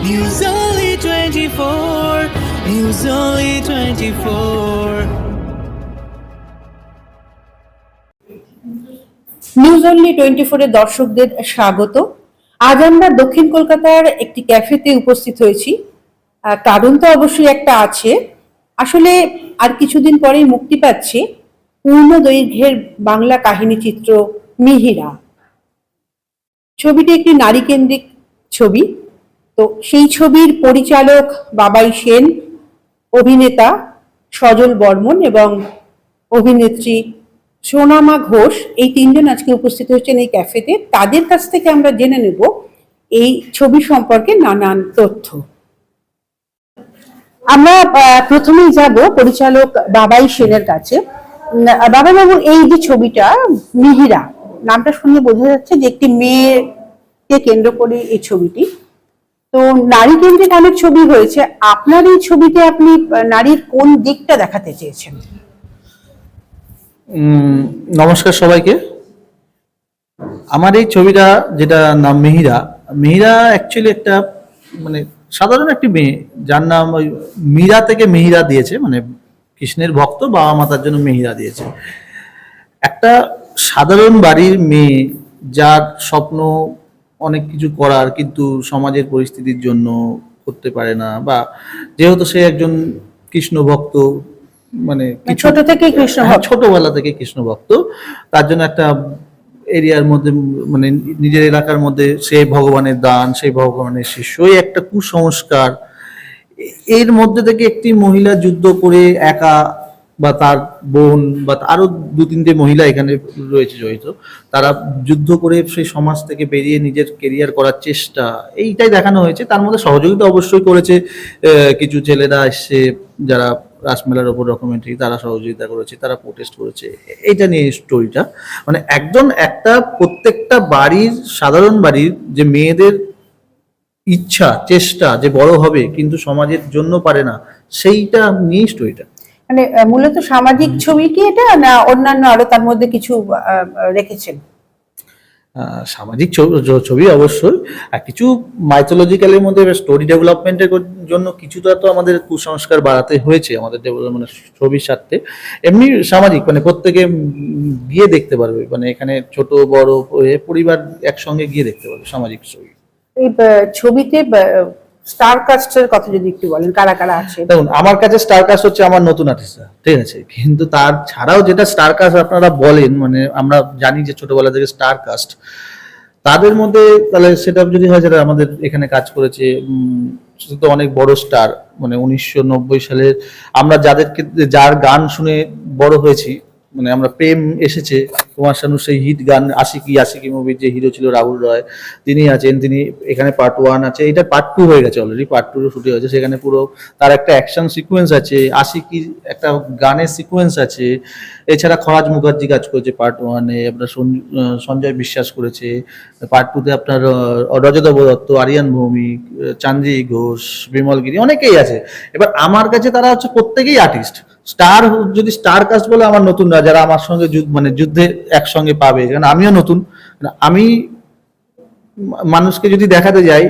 News Only 24. News Only 24. News Only twenty ফোরের দর্শকদের স্বাগত। আজ আমরা দক্ষিণ কলকাতার একটি ক্যাফেতে উপস্থিত হয়েছি। কারণ তো অবশ্যই একটা আছে। আসলে আর কিছুদিন পরেই মুক্তি পাচ্ছে পূর্ণ দৈর্ঘ্যের বাংলা কাহিনী চিত্র মিহিরা। ছবিটি একটি নারী কেন্দ্রিক ছবি। তো সেই ছবির পরিচালক বাবাই সেন, অভিনেতা সজল বর্মন এবং অভিনেত্রী সোনামা ঘোষ, এই তিনজন আজকে উপস্থিত হয়েছেন এই ক্যাফেতে। তাদের কাছ থেকে আমরা জেনে নেব এই ছবি সম্পর্কে নানান তথ্য। আমরা প্রথমেই যাব পরিচালক বাবাই সেনের কাছে। বাবু এই যে ছবিটা, মিহিরা, নামটা শুনে বোঝা যাচ্ছে যে একটি মেয়েকে কেন্দ্র করে এই ছবিটি। তো নারী কেন্দ্রিক অনেক ছবি হয়েছে। আপনার এই ছবিতে আপনি নারীর কোন দিকটা দেখাতে চেয়েছেন? নমস্কার সবাইকে। আমার এই ছবিটা, যেটা নাম মেহিরা, মিহিরা অ্যাকচুয়ালি একটা মানে সাধারণ একটি মেয়ে, যার নাম ওই মীরা থেকে মেহিরা দিয়েছে মানে কৃষ্ণের ভক্ত, বাবা মাতার জন্য মেহিরা দিয়েছে। একটা সাধারণ বাড়ির মেয়ে, যার স্বপ্ন অনেক কিছু করার কিন্তু সমাজের পরিস্থিতির জন্য করতে পারে না বা যেহেতু সে একজন কৃষ্ণ ভক্ত মানে কিছু ছোট থেকে কৃষ্ণ হ্যাঁ। ছোটবেলা থেকে কৃষ্ণ ভক্ত তার জন্য একটা এরিয়ার মধ্যে মানে নিজের এলাকার মধ্যে সেই ভগবানের দান সেই ভগবানের শিষ্য একটা কুসংস্কার এর মধ্যে থেকে একটি মহিলা যুদ্ধ করে একা বা তার বোন বা আরও দু তিনটে মহিলা এখানে রয়েছে জড়িত। তারা যুদ্ধ করে সেই সমাজ থেকে বেরিয়ে নিজের কেরিয়ার করার চেষ্টা, এইটাই দেখানো হয়েছে। তার মধ্যে সহযোগিতা অবশ্যই করেছে কিছু ছেলেরা এসছে যারা রাসমেলার ওপর ডকুমেন্টারি তারা সহযোগিতা করেছে, তারা প্রোটেস্ট করেছে। এইটা নিয়ে স্টোরিটা মানে একজন, একটা প্রত্যেকটা বাড়ির, সাধারণ বাড়ির যে মেয়েদের ইচ্ছা, চেষ্টা যে বড় হবে, কিন্তু সমাজের জন্য পারে না, সেইটা নিয়ে স্টোরিটা মানে মূলত সামাজিক ছবি কি এটা না অন্যান্য আরও তার মধ্যে কিছু রেখেছেন? সামাজিক ছবি অবশ্যই। আর কিছু মাইথোলজিক্যালের মধ্যে স্টোরি ডেভেলপমেন্টের জন্য কিছুটা তো আমাদের কুসংস্কার বাড়াতে হয়েছে আমাদের মানে ছবির স্বার্থে। এমনি সামাজিক মানে প্রত্যেকে গিয়ে দেখতে পারবে। মানে এখানে ছোট বড় পরিবার একসঙ্গে গিয়ে দেখতে পারবে সামাজিক ছবি। এই ছবিতে স্টার কাস্টের কথা যদি একটু বলেন, কারা কারা আছে? দেখুন, আমার কাছে স্টার কাস্ট হচ্ছে আমার নতুন আর্টিস্টরা ঠিক আছে? কিন্তু তার ছাড়াও যেটা স্টার কাস্ট আপনারা বলেন মানে আমরা জানি যে ছোটবেলা থেকে স্টার কাস্ট তাদের মধ্যে তাহলে সেটা যদি হয় যেটা আমাদের এখানে কাজ করেছে সে তো অনেক বড় স্টার মানে উনিশশো নব্বই সালের আমরা যাদেরকে, যার গান শুনে বড় হয়েছি মানে আমরা প্রেম এসেছে। কুমার শানুর সেই হিট গান আশিকি আশিকি মুভির যে হিরো ছিল রাহুল রয় তিনি আছেন তিনি এখানে পার্ট ওয়ান আছে। এটা পার্ট টু হয়ে গেছে অলরেডি পার্ট টু শুটিং হয়েছে। সেখানে পুরো তার একটা অ্যাকশন সিকোয়েন্স আছে আশিকি একটা গানের সিকোয়েন্স আছে। এছাড়া খরাজ মুখার্জি কাজ করেছে পার্ট ওয়ানে আপনার সঞ্জয় বিশ্বাস করেছে। পার্ট টুতে আপনার আহ, রজত দত্ত আরিয়ান ভৌমিক চান্দি ঘোষ বিমল গিরি অনেকেই আছে। এবার আমার কাছে তারা হচ্ছে প্রত্যেকেই আর্টিস্ট স্টার যদি স্টার কাস্ট বলে আমার নতুনরা যারা আমার সঙ্গে যুদ্ধ মানে যুদ্ধে একসঙ্গে পাবে কারণ আমিও নতুন। মানে আমি মানুষকে যদি দেখাতে যাই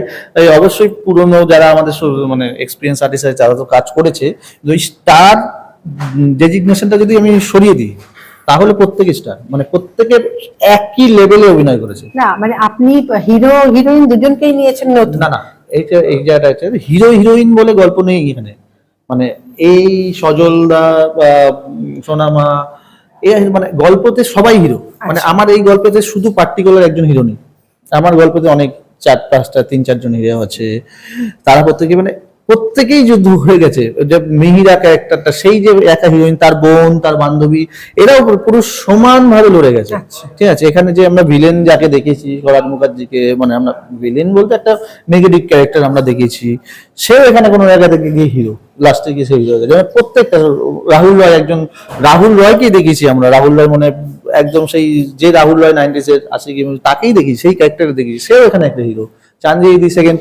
অবশ্যই পুরনো যারা আমাদের মানে এক্সপিরিয়েন্স আর্টিস্ট আছে তারা তো কাজ করেছে। ওই স্টার ডেজিগনেশনটা যদি আমি সরিয়ে দিই তাহলে প্রত্যেকে স্টার। মানে প্রত্যেকে একই লেভেলে অভিনয় করেছে। না মানে আপনি হিরো হিরোইন দুজনকেই নিয়েছেন নতুন। না না এইটা এই জায়গাটা হচ্ছে হিরো হিরোইন বলে গল্প নেই এখানে। মানে এই সজলদা বা সোনামা এ মানে গল্পতে সবাই হিরো। মানে আচ্ছা। আমার এই গল্পতে শুধু পার্টিকুলার একজন হিরো নেই। আমার গল্পতে অনেক চার পাঁচটা তিন চারজন হিরো আছে। তারা প্রত্যেকে মানে প্রত্যেকেই যুদ্ধ হয়ে গেছে। যে মিহিরা ক্যারেক্টারটা সেই যে একা হিরোইন তার বোন তার বান্ধবী এরাও পুরো সমান ভাবে লড়ে গেছে। আচ্ছা। ঠিক আছে? এখানে যে আমরা ভিলেন যাকে দেখেছি স্বরাজ মুখার্জিকে মানে আমরা ভিলেন বলতে একটা নেগেটিভ ক্যারেক্টার আমরা দেখেছি সেও এখানে কোনো জায়গা থেকে গিয়ে হিরো লাস্টে গিয়ে সে হিরো হয়ে গেছে। মানে প্রত্যেকটা রাহুল রয় একজন রাহুল রয়কেই দেখেছি আমরা। রাহুল রয় মানে একদম সেই যে রাহুল রয় নাইনটিস এর আসে কি তাকেই দেখি সেই ক্যারেক্টারে দেখি সেও এখানে একটা হিরো চান্দি দি সেকেন্ড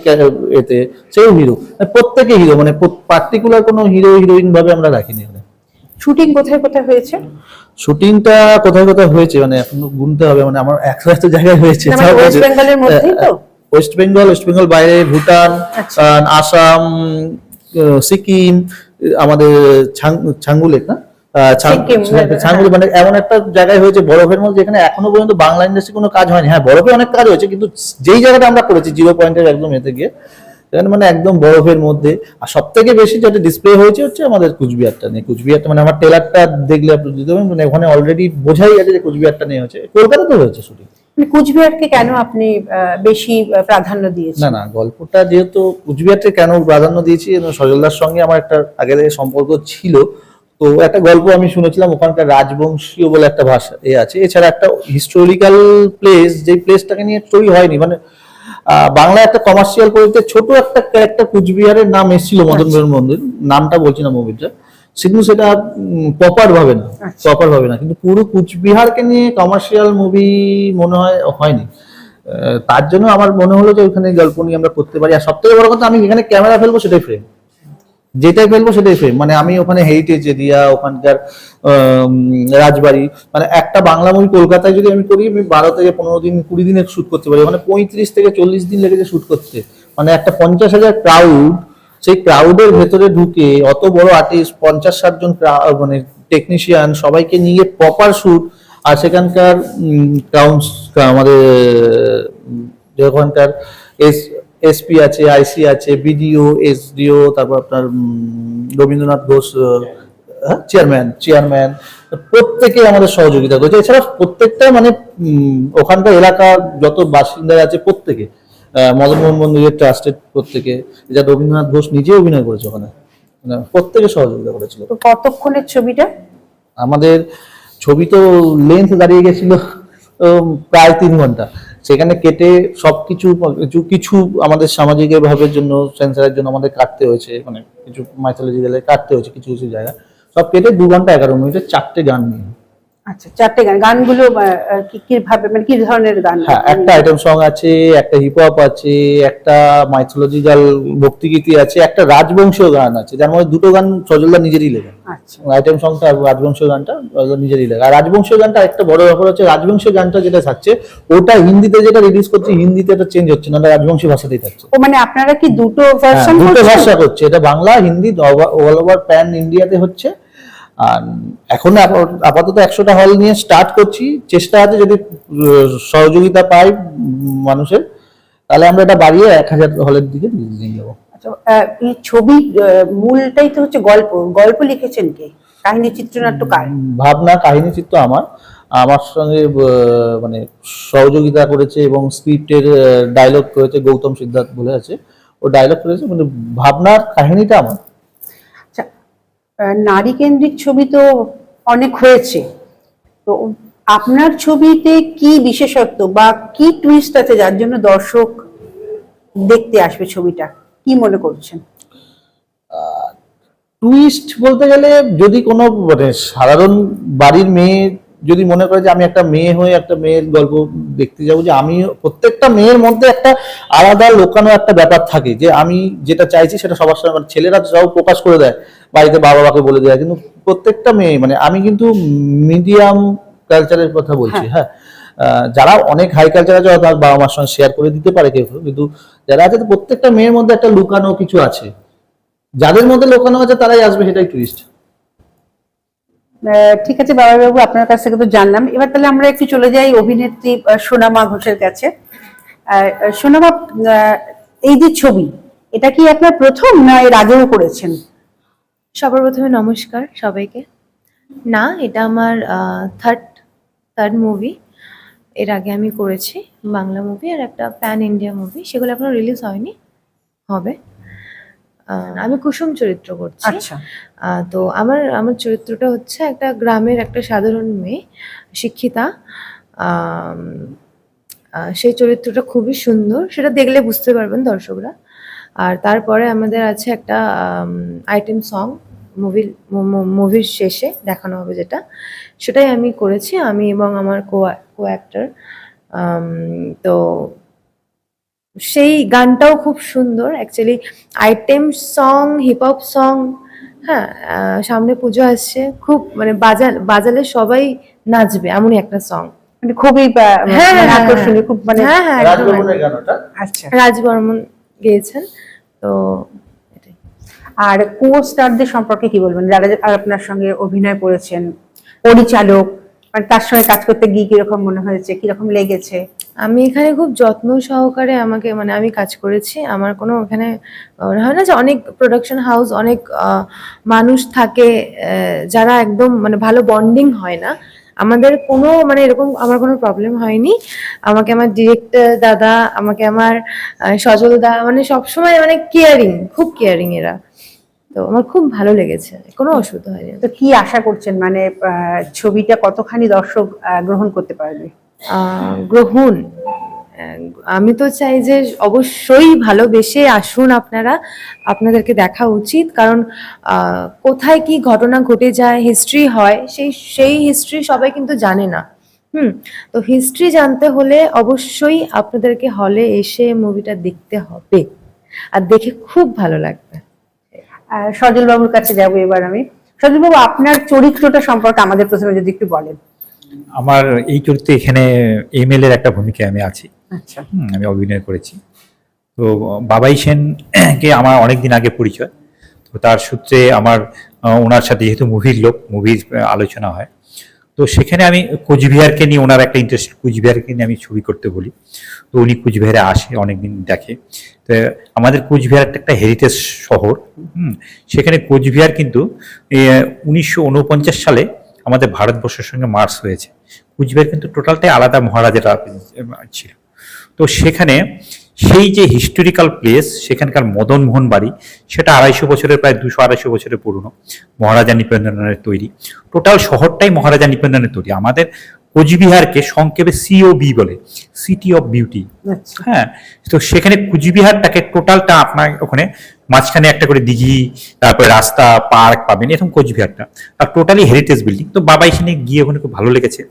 এতে সেও হিরো প্রত্যেকে হিরো মানে পার্টিকুলার কোনো হিরো হিরোইন ভাবে আমরা রাখিনি শুটিং কোথায় কোথায় হয়েছে? শুটিংটা কোথায় কোথায় হয়েছে মানে এখন গুনতে হবে মানে আমার একশো একশো জায়গায় হয়েছে। মানে ওয়েস্ট বেঙ্গলের মধ্যেই তো? ওয়েস্ট বেঙ্গল ওয়েস্ট বেঙ্গল বাইরে ভুটান আচ্ছা। আসাম সিকিম আমাদের ছাঙ্গুলেক না? সিকিম, হ্যাঁ। ছাঙ্গুলি মানে এমন একটা জায়গায় হয়েছে বরফের মধ্যে যেখানে এখনও পর্যন্ত বাংলা ইন্ডাস্ট্রি কোনো কাজ হয়নি। হ্যাঁ বরফে অনেক কাজ হয়েছে কিন্তু যেই জায়গাটা আমরা করেছি জিরো পয়েন্টের একদম এতে গিয়ে সেখানে মানে একদম বরফের মধ্যে। আর সব থেকে বেশি যেটা ডিসপ্লে হয়েছে হচ্ছে আমাদের কুচবিহারটা নিয়ে। কুচবিহারটা মানে আমার টেলারটা দেখলে আপনি বুঝতে পারবেন মানে ওখানে অলরেডি বোঝাই গেছে যে কুচবিহারটা নিয়ে হচ্ছে। কলকাতাতে হয়েছে শুটিং। মানে কুচবিহারকে কেন আপনি বেশি প্রাধান্য দিয়েছেন? না না গল্পটা যেহেতু কুচবিহারকে কেন প্রাধান্য দিয়েছি সজলদার সঙ্গে আমার একটা আগে থেকে সম্পর্ক ছিল তো একটা গল্প আমি শুনেছিলাম ওখানকার রাজবংশীয় বলে একটা ভাষা এ আছে। এছাড়া একটা হিস্টোরিক্যাল প্লেস যে প্লেসটাকে নিয়ে তৈরি হয়নি মানে বাংলা একটা কমার্শিয়াল পরিতে ছোট একটা ক্যারেক্টার কুচবিহারের নাম এসেছিল মদন মোহন মন্দির। নামটা বলছি না মুভিটা কিন্তু সেটা প্রপার ভাবে না আচ্ছা। প্রপার ভাবে না। কিন্তু পুরো কুচবিহারকে নিয়ে কমার্শিয়াল মুভি মনে হয় হয়নি। তার জন্য আমার মনে হলো যে ওখানে গল্প নিয়ে আমরা করতে পারি। আর সব থেকে বড় কথা আমি এখানে ক্যামেরা ফেলব সেটাই ফ্রেম যেটাই ফেলব সেটাই ফ্রেম মানে আমি ওখানে হেরিটেজ এরিয়া ওখানকার রাজবাড়ি মানে একটা বাংলা মুভি কলকাতায় যদি আমি করি আমি বারো থেকে পনেরো দিন কুড়ি দিনে শ্যুট করতে পারি। মানে পঁয়ত্রিশ থেকে চল্লিশ দিন লেগেছে শ্যুট করতে। মানে একটা পঞ্চাশ হাজার ক্রাউড সেই ক্রাউডের ভেতরে ঢুকে অত বড় আর্টিস্ট পঞ্চাশ ষাট জন মানে টেকনিশিয়ান সবাইকে নিয়ে প্রপার শ্যুট আর সেখানকার আমাদের উম, যে ওখানকার এস এসপি আছে আইসি আছে বিডিও এসডিও তারপর আপনার রবীন্দ্রনাথ ঘোষ চেয়ারম্যান চেয়ারম্যান প্রত্যেকে আমাদের সহযোগিতা করেছে। এছাড়া প্রত্যেকটা মানে ওখানকার এলাকার যত বাসিন্দা আছে প্রত্যেকে আহ, মদন মোহন মন্দিরের ট্রাস্টেড প্রত্যেকে। যা রবীন্দ্রনাথ ঘোষ নিজে অভিনয় করেছে ওখানে। মানে প্রত্যেকে সহযোগিতা করেছিল। তো কতক্ষণের ছবিটা? আমাদের ছবি তো লেন্থ দাঁড়িয়ে গেছিল প্রায় তিন ঘণ্টা। সেখানে কেটে সব কিছু কিছু আমাদের সামাজিক এভাবের জন্য সেন্সারের জন্য আমাদের কাটতে হয়েছে মানে কিছু মাইথোলজি গেলে কাটতে হয়েছে কিছু কিছু জায়গা। সব কেটে দু ঘণ্টা এগারো মিনিটের চারটে গান নিয়ে। আচ্ছা চারটে গান। গানগুলো আহ, আহ, কি কি মানে কি ধরনের গান? হ্যাঁ একটা আইটেম সং আছে একটা হিপ হপ আছে একটা মাইথোলজিক্যাল ভক্তিগীতি আছে একটা রাজবংশীয় গান আছে যার মধ্যে দুটো গান সজলদা নিজেরই লেখা আচ্ছা। আইটেম সংটা রাজবংশীয় গানটা নিজেরই লেখা আর রাজবংশীয় গানটা একটা বড় ব্যাপার হচ্ছে রাজবংশীয় গানটা যেটা থাকছে ওটা হিন্দিতে যেটা রিলিজ করছে হিন্দিতে এটা চেঞ্জ হচ্ছে না রাজবংশী ভাষাতেই থাকছে। ও মানে আপনারা কি দুটো হ্যাঁ, ভার্সন দুটো ভাষা করছে এটা Bangla Hindi all over pan ইন্ডিয়াতে হচ্ছে আর এখন আপ- আপাতত একশোটা হল নিয়ে স্টার্ট করছি। চেষ্টা আছে যদি সহযোগিতা পাই মানুষের তাহলে আমরা এটা বাড়িয়ে এক হাজার হলের দিকে নিয়ে যাব। আচ্ছা এই ছবি মূলটাই তো হচ্ছে গল্প। গল্প লিখেছেন কে? কাহিনী চিত্রনাট্যকার ভাবনা কাহিনী চিত্র আমার। আমার সঙ্গে মানে সহযোগিতা করেছে এবং স্ক্রিপ্টের ডায়লগ করেছে গৌতম সিদ্ধার্থ বলে আছে। ও ডায়লগ করেছে মানে ভাবনার কাহিনীটা আমার। নারী কেন্দ্রিক ছবি তো অনেক হয়েছে। তো আপনার ছবিতে কি বিশেষত্ব বা কি টুইস্ট আছে যার জন্য দর্শক দেখতে আসবে ছবিটা? কি মনে করছেন? টুইস্ট বলতে গেলে যদি কোনো মানে সাধারণ বাড়ির মেয়ে যদি মনে করে যে আমি একটা মেয়ে হয়ে একটা মেয়ের গল্প দেখতে যাব যে আমি প্রত্যেকটা মেয়ের মধ্যে একটা আলাদা লোকানো একটা ব্যাপার থাকে যে আমি যেটা চাইছি সেটা সবার সঙ্গে মানে ছেলেরা সব প্রকাশ করে দেয়। বাড়িতে বাবা মাকে বলে দেওয়া কিন্তু প্রত্যেকটা মেয়ে মানে আমি কিন্তু মিডিয়াম কালচারের কথা বলছি হ্যাঁ। আহ, যারা অনেক হাই কালচার আছে তার বাবা মার সঙ্গে শেয়ার করে দিতে পারে কেউ কিন্তু যারা আছে প্রত্যেকটা মেয়ের মধ্যে একটা লুকানো কিছু আছে। যাদের মধ্যে লুকানো আছে তারাই আসবে সেটাই টুইস্ট আহ, ঠিক আছে বাবা বাবু আপনার কাছ থেকে তো জানলাম। এবার তাহলে আমরা একটু চলে যাই অভিনেত্রী সোনামা ঘোষের কাছে। সোনামা এই যে ছবি এটা কি আপনার প্রথম না এর আগেও করেছেন? সবার প্রথমে নমস্কার সবাইকে। না এটা আমার থার্ড থার্ড মুভি এর আগে আমি করেছি বাংলা মুভি আর একটা প্যান ইন্ডিয়া মুভি সেগুলো এখনও রিলিজ হয়নি হবে। আমি কুসুম চরিত্র করছি। আচ্ছা। তো আমার আমার চরিত্রটা হচ্ছে একটা গ্রামের একটা সাধারণ মেয়ে শিক্ষিতা। সেই চরিত্রটা খুবই সুন্দর। সেটা দেখলে বুঝতে পারবেন দর্শকরা। আর তারপরে আমাদের আছে একটা আইটেম সং মুভির মুভির শেষে দেখানো হবে যেটা। সেটাই আমি করেছি আমি এবং আমার কো কো অ্যাক্টর তো সেই গানটাও খুব সুন্দর। Actually item song hip hop song হ্যাঁ আহ, সামনে পুজো আসছে খুব মানে বাজা বাজালে সবাই নাচবে এমনই একটা সং মানে খুবই হ্যাঁ, হ্যাঁ, হ্যাঁ, আকর্ষণীয় খুব মানে হ্যাঁ হ্যাঁ আচ্ছা। রাজ বর্মন গেয়েছেন। তো আর কো স্টারদের সম্পর্কে কি বলবেন? যারা আপনার সঙ্গে অভিনয় করেছেন পরিচালক মানে তার সঙ্গে কাজ করতে গিয়ে কীরকম মনে হয়েছে? কীরকম লেগেছে? আমি এখানে খুব যত্ন সহকারে আমাকে মানে আমি কাজ করেছি। আমার কোনো আহ, হয় না যে অনেক প্রোডাকশন হাউস অনেক মানুষ থাকে যারা একদম মানে ভালো বন্ডিং হয় না। আমাদের কোনো মানে এরকম আমার কোনো প্রবলেম হয়নি। আমাকে আমার ডিরেক্টর দাদা আমাকে আমার সজল দা মানে সবসময় মানে কেয়ারিং খুব কেয়ারিং এরা। তো আমার খুব ভালো লেগেছে কোনো অসুবিধা হয়নি। তো কি আশা করছেন? মানে ছবিটা কতখানি দর্শক গ্রহণ করতে পারবে? গ্রহণ আমি তো চাই যে অবশ্যই ভালোবেসে আসুন আপনারা আপনাদেরকে দেখা উচিত। কারণ কোথায় কি ঘটনা ঘটে যায় হিস্ট্রি হয় সেই সেই হিস্ট্রি সবাই কিন্তু জানে না। হুম তো হিস্ট্রি জানতে হলে অবশ্যই আপনাদেরকে হলে এসে মুভিটা দেখতে হবে। আর দেখে খুব ভালো লাগবে। আহ, সজল বাবুর কাছে যাব এবার আমি। সজল বাবু আপনার চরিত্রটা সম্পর্কে আমাদের প্রথমে যদি একটু বলেন। আমার এই চরিত্রে এখানে এমএল এর একটা ভূমিকায় আমি আছি। আচ্ছা। আমি অভিনয় করেছি। তো, বাবাই সেনকে আমার অনেক দিন আগে পরিচয়। তো তার সূত্রে আমার ওনার সাথে যেহেতু মুভির লোক, মুভির আলোচনা হয়। তো সেখানে আমি কোচবিহারকে নিয়ে, ওনার একটা ইন্টারেস্ট কুচবিহারকে নিয়ে আমি ছবি করতে বলি। তো উনি কুচবিহারে আসে, অনেকদিন দেখে। তো আমাদের কোচবিহার একটা হেরিটেজ শহর সেখানে কোচবিহার কিন্তু উনিশশো উনপঞ্চাশ সালে আমাদের ভারতবর্ষের সঙ্গে মার্চ হয়েছে। কুচবিহার কিন্তু টোটালটাই আলাদা মহারাজারা ছিল। তো সেখানে সেই যে হিস্টোরিক্যাল প্লেস সেখানকার মদন মোহন বাড়ি, সেটা আড়াইশো বছরের, প্রায় দুশো আড়াইশো বছরের পুরনো মহারাজা নিপেন্দ্রনাথের তৈরি। টোটাল শহরটাই মহারাজা নিপেন্দ্রনাথের তৈরি। আমাদের কোচবিহারকে সংক্ষেপে সিওবি বলে সিটি অফ বিউটি হ্যাঁ তো সেখানে কুচবিহারটাকে টোটালটা আপনার ওখানে মাঝখানে একটা করে দিঘি তারপরে রাস্তা পার্ক পাবেন এরকম কোচবিহারটা। আর টোটালি হেরিটেজ বিল্ডিং তো বাবা এখানে গিয়ে ওখানে খুব ভালো লেগেছে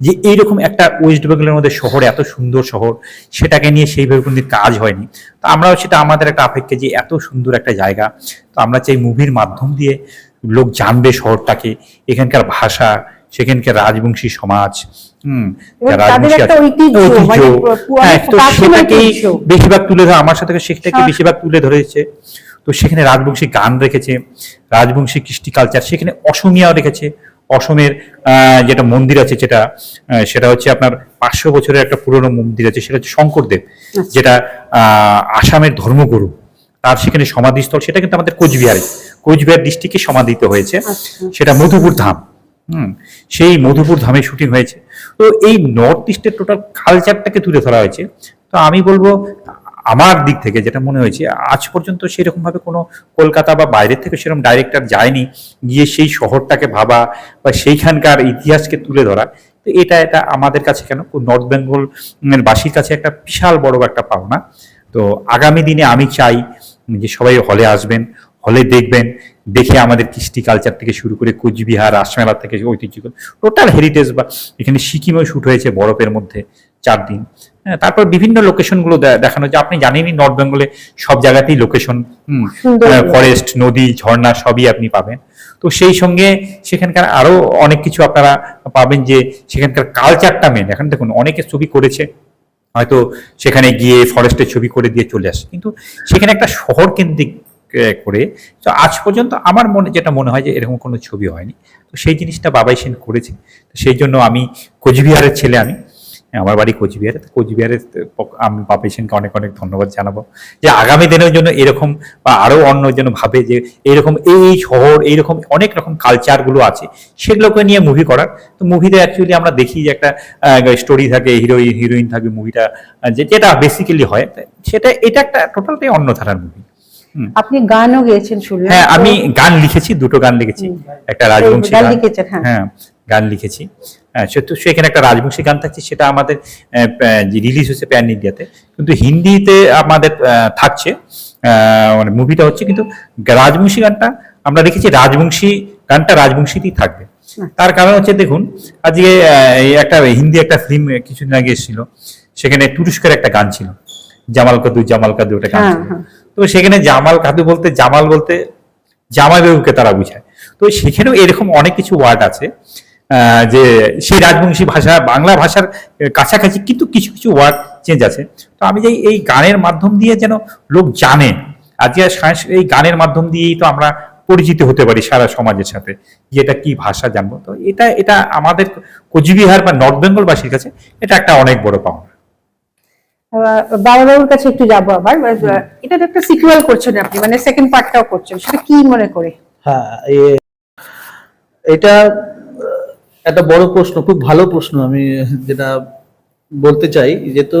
যে এইরকম একটা ওয়েস্ট বেঙ্গলের মধ্যে শহর এত সুন্দর শহর সেটাকে নিয়ে সেইভাবে কোনোদিন কাজ হয়নি। তো আমরাও সেটা আমাদের একটা আপেক্ষে যে এত সুন্দর একটা জায়গা। তো আমরা চাই মুভির মাধ্যম দিয়ে লোক জানবে শহরটাকে এখানকার ভাষা সেখানকার রাজবংশী সমাজ মানে হ্যাঁ, সেটাকেই। বেশিরভাগ তুলে ধরে আমার সাথে সেটাকে হ্যাঁ। বেশিরভাগ তুলে ধরেছে। তো সেখানে রাজবংশী গান রেখেছে রাজবংশী কৃষ্টি কালচার সেখানে অসমিয়াও রেখেছে। অসমের যেটা মন্দির আছে যেটা আহ, সেটা হচ্ছে আপনার পাঁচশো বছরের একটা পুরনো মন্দির আছে সেটা হচ্ছে শঙ্করদেব যেটা আহ, আসামের ধর্মগুরু। তার সেখানে সমাধিস্থল সেটা কিন্তু আমাদের কোচবিহারে। কোচবিহার ডিস্ট্রিক্টে সমাধিত হয়েছে। সেটা মধুপুর ধাম। হুম, সেই মধুপুর ধামে শুটিং হয়েছে। তো এই নর্থ ইস্টের টোটাল কালচারটাকে তুলে ধরা হয়েছে। তো আমি বলব, আমার দিক থেকে যেটা মনে হয়েছে, আজ পর্যন্ত সেরকম ভাবে কোনো কলকাতা বা বাইরের থেকে সেরকম ডাইরেক্টর যায়নি। গিয়ে সেই শহরটাকে ভাবা বা সেইখানকার ইতিহাসকে তুলে ধরা, তো এটা এটা আমাদের কাছে কেন নর্থ বেঙ্গল বাসীর কাছে একটা বিশাল বড় একটা পাওনা। তো আগামী দিনে আমি চাই যে সবাই হলে আসবেন হলে দেখবেন দেখে আমাদের কৃষ্টি কালচার থেকে শুরু করে কোচবিহার রাসমেলা থেকে ঐতিহ্য টোটাল হেরিটেজ বা এখানে সিকিমেও শুট হয়েছে বরফের মধ্যে চার দিন। হ্যাঁ, তারপর বিভিন্ন লোকেশনগুলো দে- দেখানো যে আপনি জানেনই নর্থ বেঙ্গলে সব জায়গাতেই লোকেশন ফরেস্ট নদী ঝর্ণা সবই আপনি পাবেন। তো সেই সঙ্গে সেখানকার আরও অনেক কিছু আপনারা পাবেন যে সেখানকার কালচারটা মেন এখন দেখুন অনেকে ছবি করেছে হয়তো সেখানে গিয়ে ফরেস্টের ছবি করে দিয়ে চলে আসে। কিন্তু সেখানে একটা শহর কেন্দ্রিক করে। তো আজ পর্যন্ত আমার মনে, যেটা মনে হয় যে এরকম কোনো ছবি হয়নি। তো সেই জিনিসটা বাবাই সেন করেছে। সেই জন্য আমি কোচবিহারের ছেলে আমি। আমার বাড়ি কোচবিহারে। তো কোচবিহারের আমি বাবাই সেনকে অনেক অনেক ধন্যবাদ জানাব। যে আগামী দিনের জন্য এরকম বা আরও অন্য যেন ভাবে যে এরকম এই শহর এইরকম অনেক রকম কালচারগুলো আছে, সেগুলোকে নিয়ে মুভি করার। তো মুভিতে অ্যাকচুয়ালি আমরা দেখি যে একটা স্টোরি থাকে হিরোইন হিরোইন থাকে মুভিটা যেটা বেসিক্যালি হয়, সেটা, এটা একটা টোটালটাই অন্য ধারার মুভি আপনি গানও গেয়েছেন শুনলাম। হ্যাঁ আমি গান লিখেছি দুটো গান লিখেছি। একটা রাজবংশী গান লিখেছেন, হ্যাঁ। হ্যাঁ গান লিখেছি। হ্যাঁ তো সেখানে একটা রাজবংশী গান থাকছে সেটা আমাদের রিলিজ হয়েছে প্যান ইন্ডিয়াতে কিন্তু হিন্দিতে আমাদের থাকছে মানে মুভিটা হচ্ছে কিন্তু রাজবংশী গানটা আমরা রেখেছি রাজবংশী গানটা রাজবংশীতেই থাকবে। তার কারণ হচ্ছে দেখুন আজকে একটা হিন্দি একটা ফিল্ম কিছুদিন আগে এসেছিল সেখানে তুরস্কের একটা গান ছিল জামাল কাদু জামাল কাদু একটা গান হ্যাঁ, ছিল। তো সেখানে জামাল কাদু বলতে, জামাল বলতে জামাই বাবুকে তারা বুঝায়। তো সেখানেও এরকম অনেক কিছু ওয়ার্ড আছে যে সেই রাজবংশী ভাষা, বাংলা ভাষার কাছাকাছি কিন্তু কিছু কিছু ওয়ার্ড চেঞ্জ আছে। তো আমি যে এই গানের মাধ্যম দিয়ে যেন লোক জানে, আজকে এই গানের মাধ্যম দিয়েই তো আমরা পরিচিত হতে পারি সারা সমাজের সাথে, যে এটা কি ভাষা জানব। তো এটা এটা আমাদের কোচবিহার বা নর্থ বেঙ্গলবাসীর কাছে এটা একটা অনেক বড় পাওনা। বাবাবাবুর কাছে একটু যাব আবার এটা একটা সিকুয়াল করছেন আপনি মানে সেকেন্ড পার্টটাও করছেন সেটা কি মনে করে? হ্যাঁ এটা একটা বড় প্রশ্ন খুব ভালো প্রশ্ন আমি যেটা বলতে চাই যে তো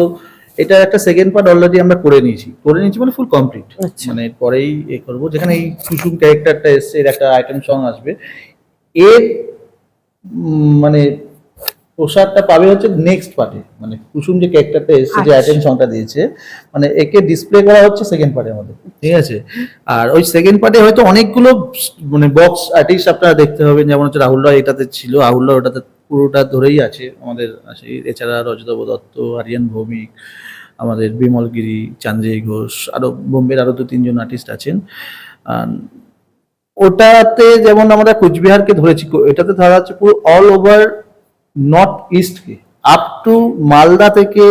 এটা একটা সেকেন্ড পার্ট অলরেডি আমরা করে নিয়েছি করে নিয়েছি মানে ফুল কমপ্লিট আচ্ছা। মানে পরেই এ করব যেখানে এই কুসুম ক্যারেক্টারটা এসছে এর একটা আইটেম সং আসবে। এর মানে প্রসাদটা পাবে হচ্ছে নেক্সট পার্টে মানে কুসুম যে ক্যারেক্টারটা এসছে যে আচ্ছা। আইটেম সংটা দিয়েছে মানে একে ডিসপ্লে করা হচ্ছে সেকেন্ড পার্টের মধ্যে ঠিক আছে? আর ওই সেকেন্ড পার্টে হয়তো অনেকগুলো মানে বক্স আর্টিস্ট আপনারা দেখতে হবে যেমন হচ্ছে রাহুল রায় এটাতে ছিল রাহুল রায় ওটাতে পুরোটা ধরেই আছে আমাদের আছে এছাড়া রজতব দত্ত আরিয়ান ভৌমিক আমাদের বিমল গিরি চান্দ্রী ঘোষ আরও বোম্বের আরও দু তিনজন আর্টিস্ট আছেন ওটাতে যেমন আমরা কোচবিহারকে ধরেছি এটাতে ধরা হচ্ছে পুরো অল ওভার নর্থ ইস্টকে। আপ টু মালদা থেকে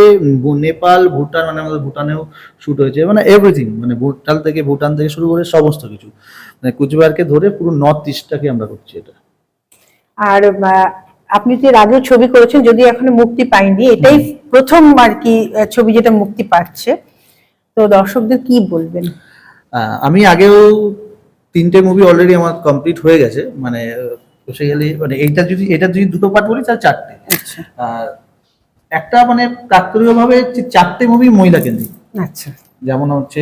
নেপাল ভুটান মানে আমাদের ভুটানেও শুট হয়েছে মানে এভরিথিং মানে ভুটান থেকে ভুটান থেকে শুরু করে সমস্ত কিছু। মানে কোচবিহারকে ধরে পুরো নর্থ ইস্টটাকে আমরা করছি এটা। আর আপনি যে আগেও ছবি করেছেন যদি এখনও মুক্তি পায়নি এটাই প্রথম আর কি ছবি যেটা মুক্তি পাচ্ছে। তো দর্শকদের কি বলবেন? আমি আগেও তিনটে মুভি অলরেডি আমার কমপ্লিট হয়ে গেছে মানে বেসিক্যালি মানে এইটা যদি এটা যদি দুটো পার্ট বলি তাহলে চারটে। আচ্ছা। একটা মানে কাকতালীয় ভাবে চারটে মুভি মহিলা কেন্দ্রিক। আচ্ছা। যেমন হচ্ছে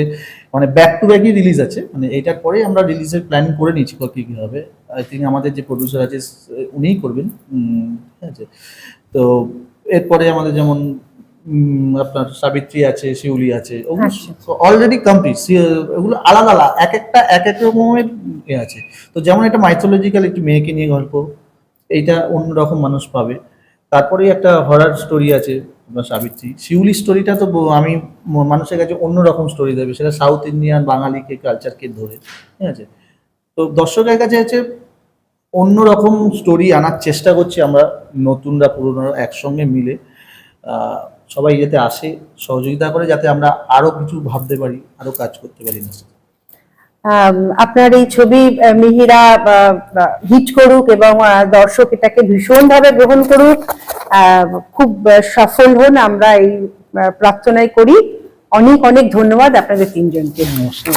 মানে ব্যাক টু ব্যাকই রিলিজ আছে মানে এটার পরে আমরা রিলিজের প্ল্যানিং করে নিয়েছি কি কি হবে। আই থিঙ্ক আমাদের যে প্রডিউসার আছে উনিই করবেন। ঠিক আছে। তো এরপরে আমাদের যেমন আপনার সাবিত্রী আছে শিউলি আছে ওগুলো। অলরেডি কমপ্লিট ওগুলো আলাদা আলাদা এক একটা এক এক রকমের ইয়ে আছে। তো যেমন এটা মাইথোলজিক্যাল একটি মেয়েকে নিয়ে গল্প এইটা অন্যরকম মানুষ পাবে। তারপরেই একটা হরার স্টোরি আছে আপনার সাবিত্রী। শিউলি স্টোরিটা তো আমি মানুষের কাছে অন্যরকম স্টোরি দেবে। সেটা সাউথ ইন্ডিয়ান বাঙালিকে কালচারকে ধরে ঠিক আছে? তো দর্শকের কাছে হচ্ছে অন্যরকম স্টোরি আনার চেষ্টা করছি আমরা নতুনরা পুরোনো একসঙ্গে মিলে। সবাই যাতে আসে সহযোগিতা করে যাতে আমরা আরও কিছু ভাবতে পারি আরও কাজ করতে পারি না। আপনার এই ছবি মিহিরা হিট করুক এবং দর্শক এটাকে ভীষণভাবে গ্রহণ করুক খুব সফল হন আমরা এই প্রার্থনাই করি। অনেক অনেক ধন্যবাদ আপনাদের তিনজনকে। নমস্কার।